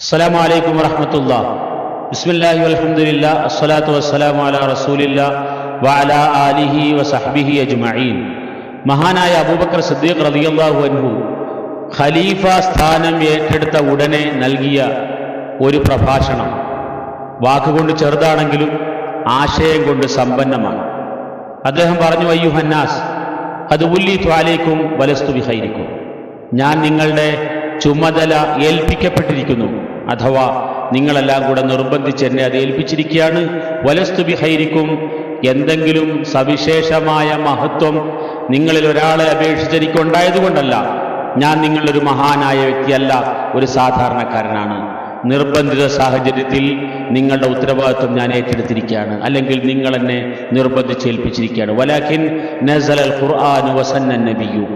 അസ്സലാം വലൈക്കും വറഹമത്തുല്ല ബിസ്മില്ലാഹി അലഹമുല്ല അസ്സലാത്തു വസ്സലാം അല റസൂലില്ല വഅല ആലിഹി വസഹബിഹി അജ്മഈൻ മഹാനായ അബൂബക്കർ സിദ്ദീഖ് റളിയല്ലാഹു അൻഹു ഖലീഫ സ്ഥാനം ഏറ്റെടുത്ത ഉടനെ നൽകിയ ഒരു പ്രഭാഷണം. വാക്കുകൊണ്ട് ചെറുതാണെങ്കിലും ആശയം കൊണ്ട് സമ്പന്നമാണ്. അദ്ദേഹം പറഞ്ഞു അയ്യു ഹന്നാസ് അത് ഉല്ലി ത്വാലേക്കും വലസ്തു വിഹൈരിക്കും ഞാൻ നിങ്ങളുടെ ചുമതല ഏൽപ്പിക്കപ്പെട്ടിരിക്കുന്നു. അഥവാ നിങ്ങളെല്ലാം കൂടെ നിർബന്ധിച്ച് എന്നെ അത് ഏൽപ്പിച്ചിരിക്കുകയാണ്. വലസ്തു ബിഹൈരിക്കും എന്തെങ്കിലും സവിശേഷമായ മഹത്വം നിങ്ങളിൽ ഒരാളെ അപേക്ഷിച്ച് എനിക്കുണ്ടായതുകൊണ്ടല്ല ഞാൻ നിങ്ങളൊരു മഹാനായ വ്യക്തിയല്ല ഒരു സാധാരണക്കാരനാണ്. നിർബന്ധിത സാഹചര്യത്തിൽ നിങ്ങളുടെ ഉത്തരവാദിത്വം ഞാൻ ഏറ്റെടുത്തിരിക്കുകയാണ്. അല്ലെങ്കിൽ നിങ്ങൾ എന്നെ നിർബന്ധിച്ചേൽപ്പിച്ചിരിക്കുകയാണ് വലാഖിൻ നസൽ അൽ ഖുർആൻ വസന്ന നബിയു.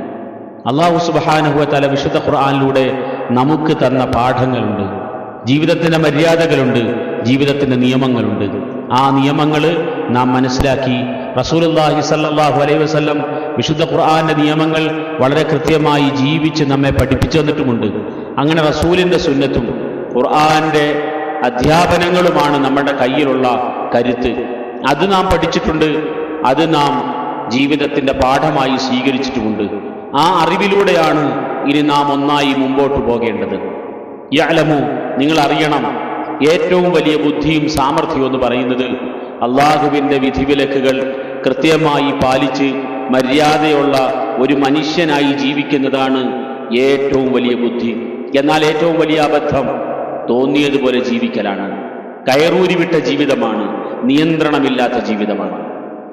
അള്ളാഹു സുബാനുഹുവ തല വിശുദ്ധ ഖുർആാനിലൂടെ നമുക്ക് തന്ന പാഠങ്ങളുണ്ട്. ജീവിതത്തിന്റെ മര്യാദകളുണ്ട് ജീവിതത്തിന്റെ നിയമങ്ങളുണ്ട്. ആ നിയമങ്ങൾ നാം മനസ്സിലാക്കി. റസൂലുല്ലാഹി സല്ലാഹു അലൈഹി വസല്ലം വിശുദ്ധ ഖുർആാന്റെ നിയമങ്ങൾ വളരെ കൃത്യമായി ജീവിച്ച് നമ്മെ പഠിപ്പിച്ചു തന്നിട്ടുമുണ്ട്. അങ്ങനെ റസൂലിന്റെ സുന്നത്തും ഖുർആാന്റെ അധ്യാപനങ്ങളുമാണ് നമ്മുടെ കയ്യിലുള്ള കരുത്ത്. അത് നാം പഠിച്ചിട്ടുണ്ട് അത് നാം ജീവിതത്തിന്റെ പാഠമായി സ്വീകരിച്ചിട്ടുമുണ്ട്. ആ അറിവിലൂടെയാണ് ഇനി നാം ഒന്നായി മുമ്പോട്ട് പോകേണ്ടത്. യഅലമു നിങ്ങൾ അറിയണം. ഏറ്റവും വലിയ ബുദ്ധിയും സാമർഥ്യവും എന്ന് പറയുന്നത് അള്ളാഹുവിന്റെ വിധിവിലക്കുകൾ കൃത്യമായി പാലിച്ച് മര്യാദയുള്ള ഒരു മനുഷ്യനായി ജീവിക്കുന്നതാണ് ഏറ്റവും വലിയ ബുദ്ധി. എന്നാൽ ഏറ്റവും വലിയ അബദ്ധം തോന്നിയതുപോലെ ജീവിക്കലാണ്. കയറൂരി വിട്ട ജീവിതമാണ് നിയന്ത്രണമില്ലാത്ത ജീവിതമാണ്.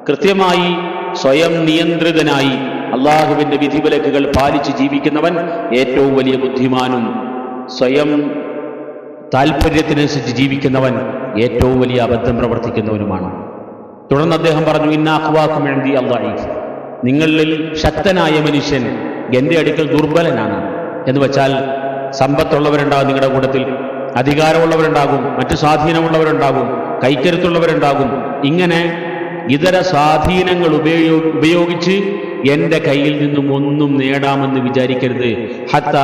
കൃത്യമായി സ്വയം നിയന്ത്രിതനായി അള്ളാഹുവിന്റെ വിധിവിലക്കുകൾ പാലിച്ച് ജീവിക്കുന്നവൻ ഏറ്റവും വലിയ ബുദ്ധിമാനും സ്വയം താല്പര്യത്തിനനുസരിച്ച് ജീവിക്കുന്നവൻ ഏറ്റവും വലിയ അബദ്ധം പ്രവർത്തിക്കുന്നവനുമാണ്. തുടർന്ന് അദ്ദേഹം പറഞ്ഞു ഇന്നാഖ്വാക്കും എഴുതി അള്ളാഹി നിങ്ങളിൽ ശക്തനായ മനുഷ്യൻ എന്റെ അടുക്കൽ ദുർബലനാണ്. എന്ന് വെച്ചാൽ സമ്പത്തുള്ളവരുണ്ടാകും നിങ്ങളുടെ കൂട്ടത്തിൽ അധികാരമുള്ളവരുണ്ടാകും മറ്റു സ്വാധീനമുള്ളവരുണ്ടാകും കൈക്കരുത്തുള്ളവരുണ്ടാകും. ഇങ്ങനെ ഇതര സ്വാധീനങ്ങൾ ഉപയോഗ ഉപയോഗിച്ച് എന്റെ കയ്യിൽ നിന്നും ഒന്നും നേടാമെന്ന് വിചാരിക്കരുത്. ഹത്ത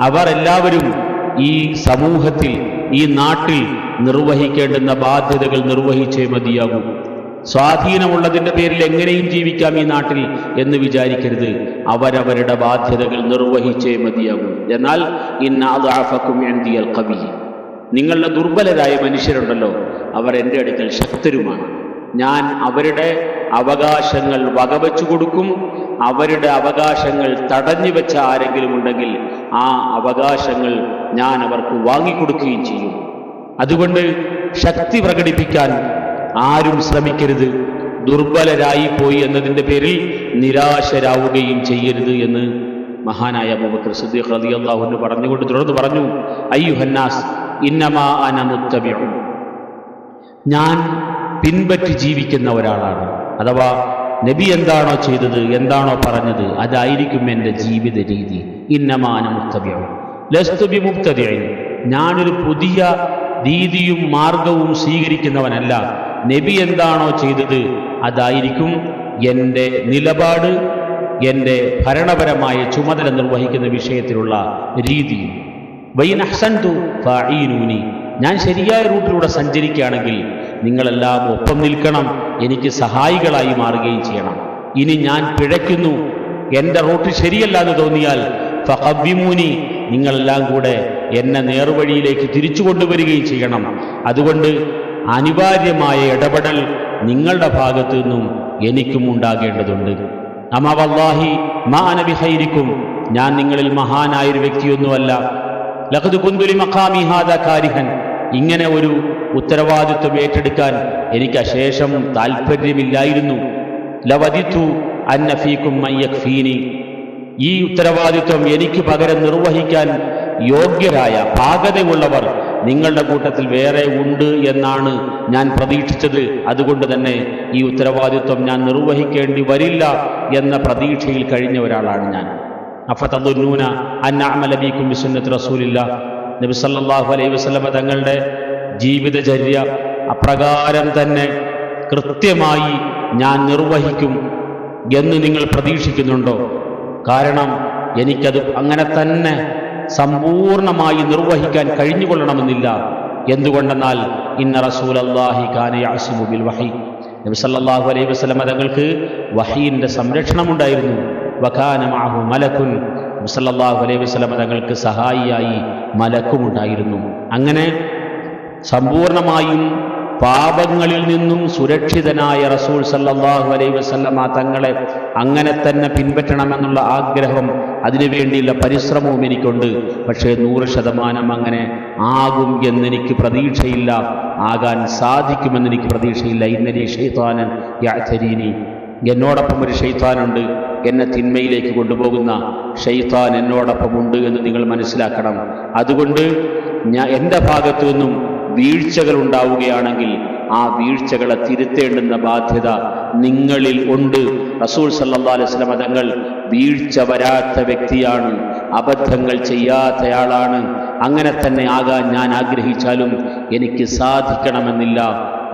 അവർ എല്ലാവരും ഈ സമൂഹത്തിൽ ഈ നാട്ടിൽ നിർവഹിക്കേണ്ടുന്ന ബാധ്യതകൾ നിർവഹിച്ചേ മതിയാകൂ. സ്വാധീനമുള്ളതിന്റെ പേരിൽ എങ്ങനെയും ജീവിക്കാം ഈ നാട്ടിൽ എന്ന് വിചാരിക്കരുത്. അവരവരുടെ ബാധ്യതകൾ നിർവഹിച്ചേ മതിയാകൂ. എന്നാൽ ഇന്നാഫക്കും എന്തിയൽ കവി. നിങ്ങളുടെ ദുർബലരായ മനുഷ്യരുണ്ടല്ലോ. അവർ എന്റെ അടുക്കൽ ശക്തരുമാണ് ഞാൻ അവരുടെ അവകാശങ്ങൾ വകവെച്ചു കൊടുക്കും. അവരുടെ അവകാശങ്ങൾ തടഞ്ഞു വെച്ച ആരെങ്കിലും ഉണ്ടെങ്കിൽ ആ അവകാശങ്ങൾ ഞാൻ അവർക്ക് വാങ്ങിക്കൊടുക്കുകയും ചെയ്യും. അതുകൊണ്ട് ശക്തി പ്രകടിപ്പിക്കാൻ ആരും ശ്രമിക്കരുത്. ദുർബലരായി പോയി എന്നതിന്റെ പേരിൽ നിരാശരാവുകയും ചെയ്യരുത് എന്ന് മഹാനായ അബൂബക്കർ സിദ്ദീഖ് റളിയല്ലാഹു അൻഹു പറഞ്ഞുകൊണ്ട് തുടർന്ന് പറഞ്ഞു അയ്യുഹന്നാസ് ഇന്നമാ അന മുത്തബിഉ. ഞാൻ പിൻപറ്റി ജീവിക്കുന്ന ഒരാളാണ്. അഥവാ നബി എന്താണോ ചെയ്തത് എന്താണോ പറഞ്ഞത് അതായിരിക്കും എന്റെ ജീവിത രീതി. ഇന്നമാന മുത്തബിയും ലസ്തുബി മുക്തതയായി ഞാനൊരു പുതിയ രീതിയും മാർഗവും സ്വീകരിക്കുന്നവനല്ല. നബി എന്താണോ ചെയ്തത് അതായിരിക്കും എന്റെ നിലപാട് എന്റെ ഭരണപരമായ ചുമതല നിർവഹിക്കുന്ന വിഷയത്തിലുള്ള രീതി. വൈനഹ്സൻതു ഫഈനൂനി ഞാൻ ശരിയായ റൂട്ടിലൂടെ സഞ്ചരിക്കുകയാണെങ്കിൽ നിങ്ങളെല്ലാം ഒപ്പം നിൽക്കണം. എനിക്ക് സഹായികളായി മാറുകയും ചെയ്യണം. ഇനി ഞാൻ പിഴയ്ക്കുന്നു. എന്റെ റൂട്ട് ശരിയല്ല എന്ന് തോന്നിയാൽ ഫഹബിമൂനി നിങ്ങളെല്ലാം കൂടെ എന്നെ നേർവഴിയിലേക്ക് തിരിച്ചു കൊണ്ടുവരികയും ചെയ്യണം. അതുകൊണ്ട് അനിവാര്യമായ ഇടപെടൽ നിങ്ങളുടെ ഭാഗത്തു നിന്നും എനിക്കും ഉണ്ടാകേണ്ടതുണ്ട്. അമാവല്ലാഹി മാനബിഹൈരിക്കും ഞാൻ നിങ്ങളിൽ മഹാനായൊരു വ്യക്തിയൊന്നുമല്ല. ലഖദ് കുന്തുലി മഖാമി ഹാദ കാരിഹൻ. ഇങ്ങനെ ഒരു ഉത്തരവാദിത്വം ഏറ്റെടുക്കാൻ എനിക്ക് അശേഷം താല്പര്യമില്ലായിരുന്നു. ലവദിത്തു അന്നഫീക്കും മയ്യഖ്ഫീനി ഈ ഉത്തരവാദിത്വം എനിക്ക് പകരം നിർവഹിക്കാൻ യോഗ്യരായ പാകതയുള്ളവർ നിങ്ങളുടെ കൂട്ടത്തിൽ വേറെ ഉണ്ട് എന്നാണ് ഞാൻ പ്രതീക്ഷിച്ചത്. അതുകൊണ്ട് തന്നെ ഈ ഉത്തരവാദിത്വം ഞാൻ നിർവഹിക്കേണ്ടി വരില്ല എന്ന പ്രതീക്ഷയിൽ കഴിഞ്ഞ ഒരാളാണ് ഞാൻ. അഫതദുന്നൂന അന്നാമലബീക്കും വിസന്നത്ത് റസൂലില്ല നബി സല്ലല്ലാഹു അലൈഹി വസ്ലമ തങ്ങളുടെ ജീവിതചര്യ അപ്രകാരം തന്നെ കൃത്യമായി ഞാൻ നിർവഹിക്കും എന്ന് നിങ്ങൾ പ്രതീക്ഷിക്കുന്നുണ്ടോ? കാരണം എനിക്കത് അങ്ങനെ തന്നെ സമ്പൂർണമായി നിർവഹിക്കാൻ കഴിഞ്ഞുകൊള്ളണമെന്നില്ല. എന്തുകൊണ്ടെന്നാൽ ഇന്ന റസൂൽ അള്ളാഹി ബിൽ വഹി. നബി സല്ലല്ലാഹു അലൈഹി വസല്ലം തങ്ങൾക്ക് വഹീന്റെ സംരക്ഷണമുണ്ടായിരുന്നു. വഖാന മഅഹു മലക്കുൻ നബി സല്ലല്ലാഹു അലൈഹി വസല്ലം തങ്ങൾക്ക് സഹായിയായി മലക്കുമുണ്ടായിരുന്നു. അങ്ങനെ സമ്പൂർണമായും പാപങ്ങളിൽ നിന്നും സുരക്ഷിതനായ റസൂൽ സല്ലാഹു അലൈ വസല്ലമ തങ്ങളെ അങ്ങനെ തന്നെ പിൻപറ്റണമെന്നുള്ള ആഗ്രഹം അതിനുവേണ്ടിയുള്ള പരിശ്രമവും എനിക്കുണ്ട്. പക്ഷേ നൂറ് ശതമാനം അങ്ങനെ ആകും എന്നെനിക്ക് പ്രതീക്ഷയില്ല. ആകാൻ സാധിക്കുമെന്ന് എനിക്ക് പ്രതീക്ഷയില്ല. ഇന്നലെ ഷെയ്ത്താനൻ യാഥരീനി എന്നോടൊപ്പം ഒരു ഷെയ്ത്താനുണ്ട് എന്നെ തിന്മയിലേക്ക് കൊണ്ടുപോകുന്ന ഷെയ്ത്താൻ എന്നോടൊപ്പമുണ്ട് എന്ന് നിങ്ങൾ മനസ്സിലാക്കണം. അതുകൊണ്ട് ഞാൻ എന്റെ ഭാഗത്തു നിന്നും വീഴ്ചകൾ ഉണ്ടാവുകയാണെങ്കിൽ ആ വീഴ്ചകളെ തിരുത്തേണ്ടുന്ന ബാധ്യത നിങ്ങളിൽ ഉണ്ട്. റസൂൽ സല്ലാ അലൈഹി തങ്ങൾ വീഴ്ച വരാത്ത വ്യക്തിയാണ്. അബദ്ധങ്ങൾ ചെയ്യാത്തയാളാണ്. അങ്ങനെ തന്നെ ആകാൻ ഞാൻ ആഗ്രഹിച്ചാലും എനിക്ക് സാധിക്കണമെന്നില്ല.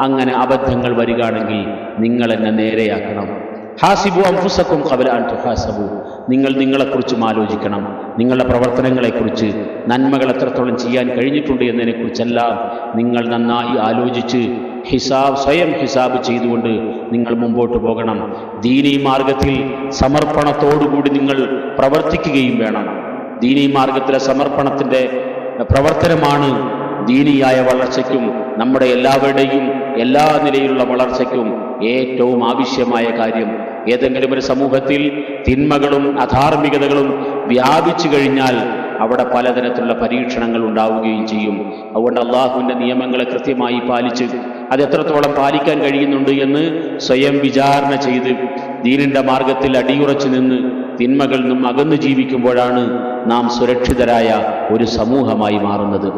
അങ്ങനെ അബദ്ധങ്ങൾ വരികയാണെങ്കിൽ നിങ്ങൾ എന്നെ നേരെയാക്കണം. ഹാസിബു അംഫുസക്കും കബല അൻ തുഹാസബു. നിങ്ങൾ നിങ്ങളെക്കുറിച്ചും ആലോചിക്കണം. നിങ്ങളുടെ പ്രവർത്തനങ്ങളെക്കുറിച്ച് നന്മകൾ എത്രത്തോളം ചെയ്യാൻ കഴിഞ്ഞിട്ടുണ്ട് എന്നതിനെക്കുറിച്ചെല്ലാം നിങ്ങൾ നന്നായി ആലോചിച്ച് ഹിസാബ് സ്വയം ഹിസാബ് ചെയ്തുകൊണ്ട് നിങ്ങൾ മുമ്പോട്ട് പോകണം. ദീനീ മാർഗത്തിൽ സമർപ്പണത്തോടുകൂടി നിങ്ങൾ പ്രവർത്തിക്കുകയും വേണം. ദീനീ മാർഗത്തിലെ സമർപ്പണത്തിന്റെ പ്രവർത്തനമാണ് ദീനിയായ വളർച്ചയ്ക്കും നമ്മുടെ എല്ലാവരുടെയും എല്ലാ നിലയിലുള്ള വളർച്ചയ്ക്കും ഏറ്റവും ആവശ്യമായ കാര്യം ഏതെങ്കിലും ഒരു സമൂഹത്തിൽ തിന്മകളും അധാർമികതകളും വ്യാപിച്ചു കഴിഞ്ഞാൽ അവിടെ പലതരത്തിലുള്ള പരീക്ഷണങ്ങൾ ഉണ്ടാവുകയും ചെയ്യും. അതുകൊണ്ട് അള്ളാഹുവിന്റെ നിയമങ്ങളെ കൃത്യമായി പാലിച്ച് അത് എത്രത്തോളം പാലിക്കാൻ കഴിയുന്നുണ്ട് എന്ന് സ്വയം വിചാരണ ചെയ്ത് ദീനിന്റെ മാർഗത്തിൽ അടിയുറച്ചു നിന്ന് തിന്മകളിൽ നിന്നും അകന്നു ജീവിക്കുമ്പോഴാണ് നാം സുരക്ഷിതരായ ഒരു സമൂഹമായി മാറുന്നത്.